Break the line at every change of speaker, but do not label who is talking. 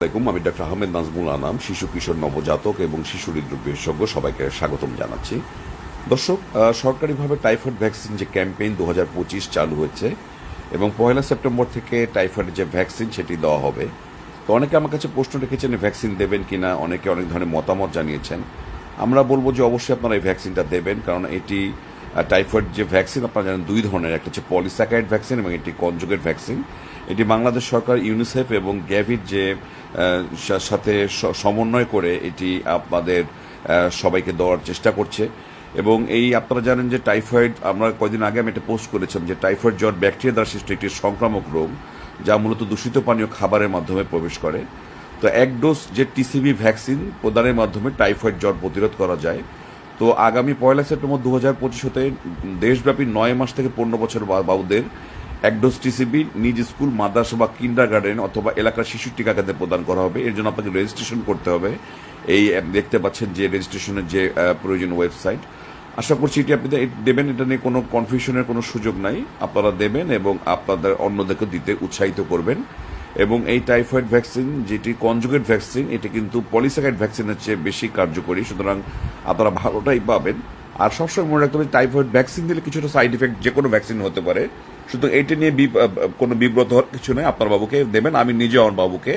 আমি ডক্টর আহমেদ নাজমুল আনাম, শিশু কিশোর নবজাতক এবং শিশু হৃদরোগ বিশেষজ্ঞ, সবাইকে স্বাগতম জানাচ্ছি। দর্শক সরকারিভাবে টাইফয়েড ভ্যাকসিন যে ক্যাম্পেইন দু হাজার পঁচিশ চালু হয়েছে এবং পয়লা সেপ্টেম্বর থেকে টাইফয়েডের যে ভ্যাকসিন সেটি দেওয়া হবে, তো অনেকে আমার কাছে প্রশ্ন রেখেছেন ভ্যাকসিন দেবেন কিনা? অনেকে অনেক ধরনের মতামত জানিয়েছেন। আমরা বলব যে অবশ্যই আপনারা এই ভ্যাকসিনটা দেবেন, কারণ এটি টাইফয়েড যে ভ্যাকসিন আপনারা জানেন দুই ধরনের, একটা হচ্ছে পলিস্যাকাইড ভ্যাকসিন এবং একটি কনজুগেট ভ্যাকসিন এটি বাংলাদেশ সরকার ইউনিসেফ এবং গ্যাভিট যে সাথে সমন্বয় করে এটি আপনাদের সবাইকে দেওয়ার চেষ্টা করছে। এবং এই আপনারা জানেন যে টাইফয়েড আমরা কয়দিন আগে আমি এটা পোস্ট করেছিলাম যে টাইফয়েড জ্বর ব্যাকটেরিয়া দ্বারা সৃষ্ট একটি সংক্রামক রোগ, যা মূলত দূষিত পানীয় খাবারের মাধ্যমে প্রবেশ করে। তো এক ডোজ যে টিসিবি ভ্যাকসিন প্রদানের মাধ্যমে টাইফয়েড জ্বর প্রতিরোধ করা যায়। তো আগামী পয়লা সেপ্টেম্বর দু হাজার পঁচিশ হতে দেশব্যাপী নয় মাস থেকে পনেরো বছর বাবুদের এক ডোজ টিসিবি নিজ স্কুল, মাদ্রাসা বা কিন্ডার গার্ডেন অথবা এলাকার শিশু টিকা কেন্দ্রে প্রদান করা হবে। এর জন্য আপনাকে রেজিস্ট্রেশন করতে হবে। এই দেখতে পাচ্ছেন যে রেজিস্ট্রেশনের যে প্রয়োজন ওয়েবসাইট। আশা করছি এটি আপনি দেবেন, এটা নিয়ে কোনো কনফিউশনের কোনো সুযোগ নাই। আপনারা দেবেন এবং আপনাদের অন্যদেরকে দিতে উৎসাহিত করবেন। এবং এই টাইফয়েড ভ্যাকসিন, যেটি কনজুগেট ভ্যাকসিন, এটি কিন্তু পলিস্যাকাইড ভ্যাকসিনের চেয়ে বেশি কার্যকরী। সুতরাং আপনারা ভালোটাই পাবেন। আর সবসময় মনে রাখতে হবে, টাইফয়েড ভ্যাকসিন দিলে কিছুটা সাইড ইফেক্ট যে কোনো ভ্যাকসিন হতে পারে। সুতরাং এটি নিয়ে কোনো বিব্রত হওয়ার কিছু নয়, আপনার বাবুকে দেবেন, আমি নিজে আমার বাবুকে।